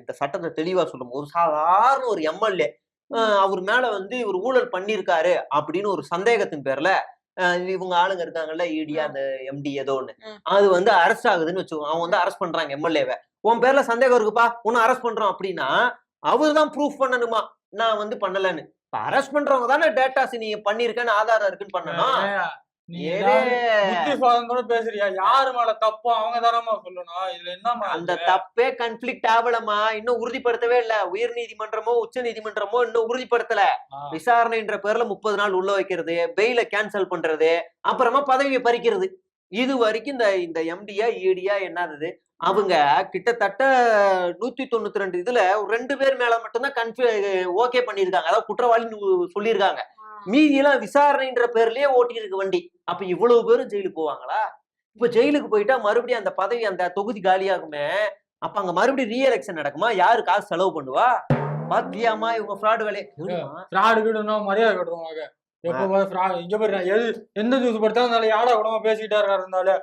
இந்த சட்டத்தை தெளிவா சொல்லும். ஒரு சாதாரண ஒரு எம்எல்ஏ அவர் மேல வந்து இவர் ஊழல் பண்ணியிருக்காரு அப்படின்னு ஒரு சந்தேகத்தின் பேர்ல இவங்க ஆளுங்க இருக்காங்கல்ல இடியா அந்த எம்டி ஏதோ ஒண்ணு. அது வந்து அரெஸ்ட் ஆகுதுன்னு வச்சுக்கோங்க அவங்க வந்து அரெஸ்ட் பண்றாங்க எம்எல்ஏவை. உன் பேர்ல சந்தேகம் இருக்குப்பா உன்னை அரெஸ்ட் பண்றோம் அப்படின்னா அவர் தான் ப்ரூஃப் பண்ணணுமா? நான் வந்து பண்ணலன்னு. அரெஸ்ட் பண்றவங்க தானே டேட்டாஸ் நீ பண்ணிருக்கேன்னு ஆதாரம் இருக்குன்னு பண்ணணும். சுவாதந்திரம் பேசுறியா? யாரு மேல தப்போ அவங்க தானமா சொல்லணும். இதுல என்னமா அந்த தப்பே கன்ஃபிளிக்ட் ஆகலமா இன்னும் உறுதிப்படுத்தவே இல்ல. உயர் நீதிமன்றமோ உச்ச நீதிமன்றமோ இன்னும் உறுதிப்படுத்தல. விசாரணைன்ற பேர்ல முப்பது நாள் உள்ள வைக்கிறது பெயில கேன்சல் பண்றது அப்புறமா பதவியை பறிக்கிறது. இது வரைக்கும் இந்த இந்த எம்டியா இடியா என்னது அவங்க கிட்டத்தட்ட நூத்தி தொண்ணூத்தி ரெண்டு இதுல ரெண்டு பேர் மேல மட்டும்தான் கன்ஃபி ஓகே பண்ணிருக்காங்க அதாவது குற்றவாளின்னு சொல்லியிருக்காங்க. மீதி எல்லாம் விசாரணைன்ற பேர்லயே ஓட்டி இருக்கு வண்டி. அப்ப இவ்வளவு பேரும் ஜெயிலுக்கு போவாங்களா? இப்ப ஜெயிலுக்கு போயிட்டா மறுபடியும் அந்த பதவி அந்த தொகுதி காலியாகுமே. அப்ப அங்க மறுபடியும் ரீஎலெக்ஷன் நடக்குமா? யாரு காசு செலவு பண்ணுவா? பாத்தியாமா இவங்க ஃப்ராடு வேலையை. ஃப்ராடு கிடணும் மரியாதை கட்டுருவாங்க எப்போ ஃப்ராட் இங்க நான் எது எந்த நியூஸ் படுத்தாலும் இருந்தாலும் யாரா கூடமா பேசிக்கிட்டே இருக்காரு இருந்தாலும்.